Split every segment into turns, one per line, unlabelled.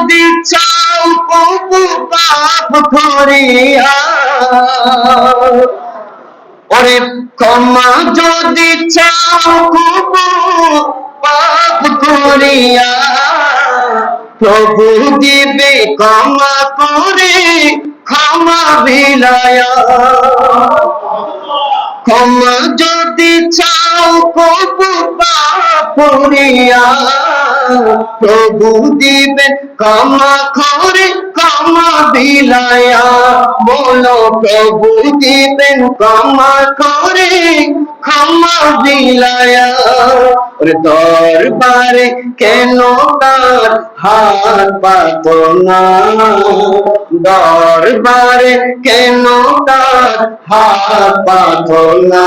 যদি চাও কবু পাপ করিয়া ওরে ক্ষমা যদি চাও কবু পাপ করিয়া প্রভু দিবে ক্ষমা করে, ক্ষমা বিলায়া। ক্ষমা যদি চাও কবু পাপড়িয়া প্রভু দিবেন ক্ষমা করে, ক্ষমা বিলায়া। বলো, প্রভু দিবেন ক্ষমা করে, ক্ষমা বিলায়া। দরবারে কেন তার হাত পাত না? দরবারে কেন তার হাত পাত না?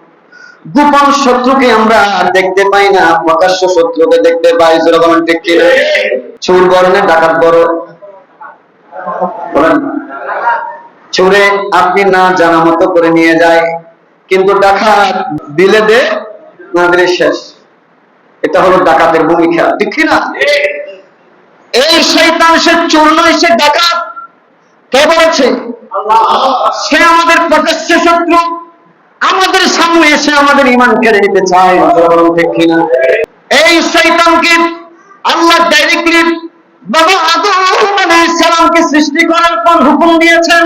গোপন শত্রুকে আমরা দেখতে পাই না, প্রকাশ্য শত্রুকে দেখতে পাই, যেরকম কি চোর বড় না ডাকাত বড়? বলেন চোরে আপনি না জানা মতো করে নিয়ে যায়, কিন্তু ডাকাত দিলে দে, না দিলে শেষ। এটা হলো ডাকাতের ভূমিকা কি না এই শৈতান সে চোর নয়, সে ডাকাত। কে বলেছে? সে আমাদের প্রকাশ্য শত্রু। আমাদের সামনে এসে আমাদের ইমান কেড়ে নিতে চায় ঠিক এই শৈতানকে আল্লাহ ডাইরেক্টলি বাবা আদম আলাইহিস সালামকে সৃষ্টি করার পর হুকুম দিয়েছেন,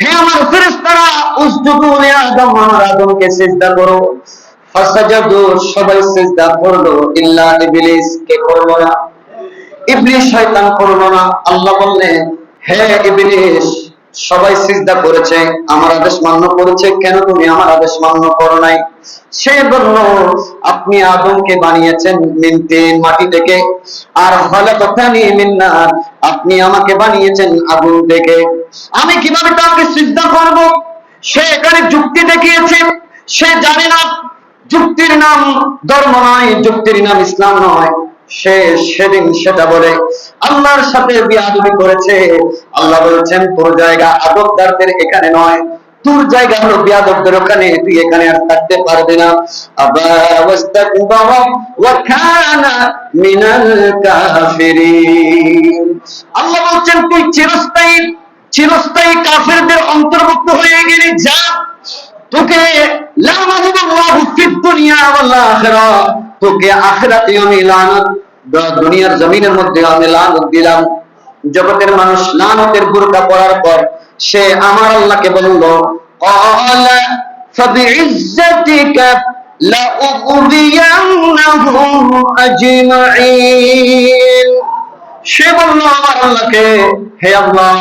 হে আমার ফেরেশতারা, উসজুদু লি আদম, আমার আদমকে সিজদা করো। ফাসাজাদু, সবাই সিজদা করল, ইল্লা ইবলিস কে করল না। ইবলিস শয়তান করল না। আল্লাহ বললেন, হে ইবলিস সবাই সিজদা করেছে, আমার আদেশ মান্য করেছে, কেন তুমি আমার আদেশ মান্য করো নাই? সে বলল আপনি আদমকে বানিয়েছেন মিনতে মাটি থেকে, আর হলাকতানি মিন্নার আপনি আমাকে বানিয়েছেন আগুন থেকে। আমি কীভাবে তাকে সিজদা করব? সে এখানে যুক্তি দেখিয়েছে, সে জানে না, যুক্তির নাম ধর্ম নয়, যুক্তির নাম ইসলাম নয়। সে সেদিন সেটা বলে, আল্লাহর সাথে বিয়াদবি করেছে। আল্লাহ বলেছেন, তোর জায়গা আদবদারদের এখানে নয়। তোর জায়গা হলো বিয়াদবদের ওখানে। তুই এখানে আর থাকতে পারবি না। আল্লাহ বলছেন, তুই চিরস্থায়ী চিরস্থায়ী কাফেরদের অন্তর্ভুক্ত হয়ে গেলি, যা তোকে ফিদ দুনিয়া আখিরা তোকে আখিরাতে আমি লানত দুনিয়ার জমিনের মধ্যে আমি লানত দিলাম। জগতের মানুষ লানতের বুরকা পড়ার পর সে আমার আল্লাহকে বলল ক্বালা ফাবিইজ্জাতিকা সে বলল আমার আল্লাহকে, হে আল্লাহ,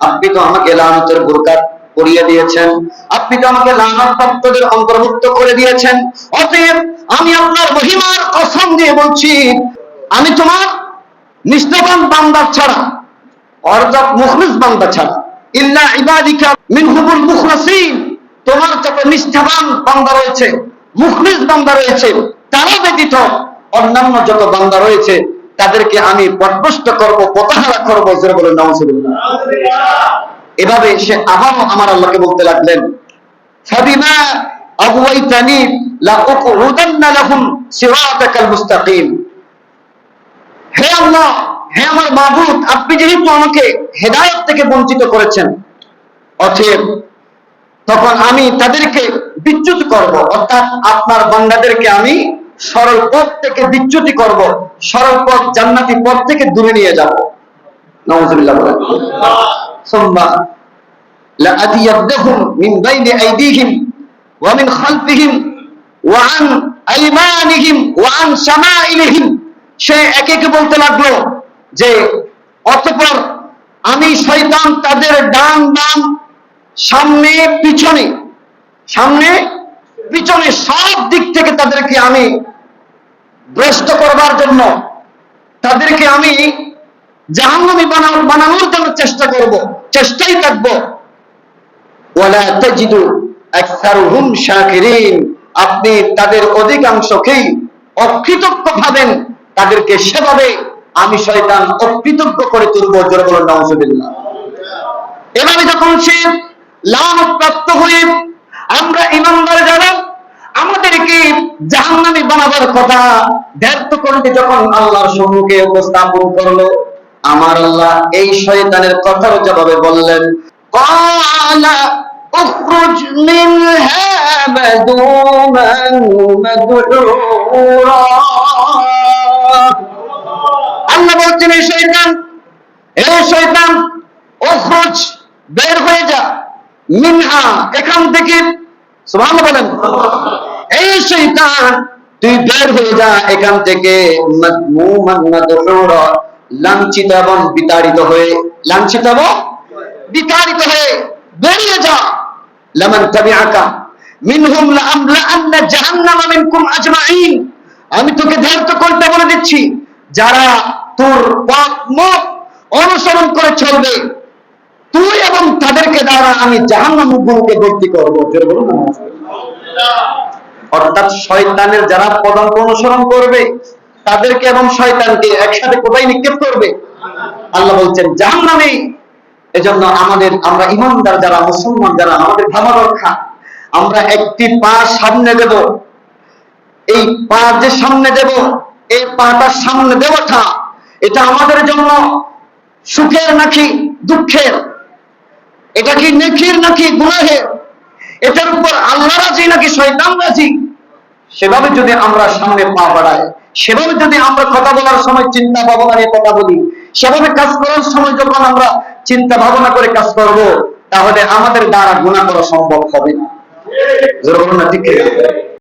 আপনি তো আমাকে লানতের বুরকা পরিয়ে দিয়েছেন। আপনি তো আমাকে লানত প্রাপ্তদের অন্তর্ভুক্ত করে দিয়েছেন। অতএব আমি আপনার মহিমার কসম দিয়ে বলছি, আমি তোমার নিষ্ঠাবান বান্দার ছাড়া, অর্থাৎ মুখলিস বান্দা ছাড়া, ইল্লা ইবাদিকা মুখলাসিন, তোমার যত নিষ্ঠাবান বান্দা রয়েছে, মুখলিস বান্দা রয়েছে, তারা ব্যতীত অন্যান্য যত বান্দা রয়েছে, তাদেরকে আমি পটভ্রষ্ট করব প্রতারণা করব বলে নাউজুবিল্লাহ। এভাবে সে আবারও আমার আল্লাহকে বলতে লাগলেন বঞ্চিত করেছেন তখন আমি তাদেরকে বিচ্যুত করব, অর্থাৎ আপনার বান্দাদেরকে আমি সরল পথ থেকে বিচ্যুতি করব, সরল পথ জান্নাতি পথ থেকে দূরে নিয়ে যাব। বলেন। ثم لأتينهم من بين أيديهم ومن خلفهم وعن أيمانهم وعن شمائلهم সে একে একে বলতে লাগলো যে অতঃপর আমি শয়তান তাদের ডান ডান সামনে পিছনে সামনে পিছনে সব দিক থেকে তাদেরকে আমি ভ্রষ্ট করবার জন্য তাদেরকে আমি জাহান্নামী বানানোর বানানোর জন্য চেষ্টা করব চেষ্টাই থাকব। আপনি তাদের অধিকাংশকেই অকৃতজ্ঞ ভাবেন। তাদেরকে সেভাবে আমি শয়তান অকৃতজ্ঞ করে তুলব। জোরে বলেন, নাউজুবিল্লাহ। এভাবে যখন সে লাভ প্রাপ্ত হয়ে আমরা ইমানদার যারা, আমাদেরকে জাহান্নামী বানাবার কথা ব্যর্থ করতে যখন আল্লাহর সম্মুখে উপস্থাপন করল। আমার আল্লাহ এই শয়তানের কথার জবাবে বললেন قال اخرج منها مذوما مدحورا আল্লাহ বলছেন এই শয়তান এই শয়তান ওখরুজ বের হয়ে যা মিনহা এখান থেকে সুবহানাল্লাহ বলেন এই শয়তান তুই বের হয়ে যা এখান থেকে মাদমুমান মাদহুরা লাঞ্ছিত এবং বিতাড়িত হয়ে, লাঞ্ছিত এবং বিতাড়িত হয়ে বেরিয়ে যা। লামান তাবিআকা মিনহুম লাআমলাআন্না জাহান্নামা মিনকুম আজমাইন। আমি তোকে ধ্যানত করতে বলে দিচ্ছি, যারা তোর পথ মত অনুসরণ করে চলবে, তুই এবং তাদেরকে দ্বারা আমি জাহান্নামগুলোকে ভর্তি করব। অর্থাৎ শয়তানের যারা পদাঙ্ক অনুসরণ করবে তাদেরকে এবং শয়তানকে একসাথে কোথায় নিক্ষেপ করবে? আল্লাহ বলছেন, জাহান্নামে। এজন্য আমাদের, আমরা ইমানদার যারা, মুসলমান যারা, আমাদের ভাবা রক্ষা। আমরা একটি পা সামনে দেব। এই পা যে সামনে দেব, এই পাটা সামনে দেওয়াটা, এটা আমাদের জন্য সুখের নাকি দুঃখের? এটা কি নেকির নাকি গুনাহের? এটার উপর আল্লাহ রাজি নাকি শয়তান রাজি? সেভাবে যদি আমরা সামনে পা বাড়াই সেভাবে যদি আমরা কথা বলার সময় চিন্তা ভাবনা নিয়ে কথা বলি, সেভাবে কাজ করার সময় যখন আমরা চিন্তা ভাবনা করে কাজ করব, তাহলে আমাদের দ্বারা গুণা করা সম্ভব হবে না ঠিক?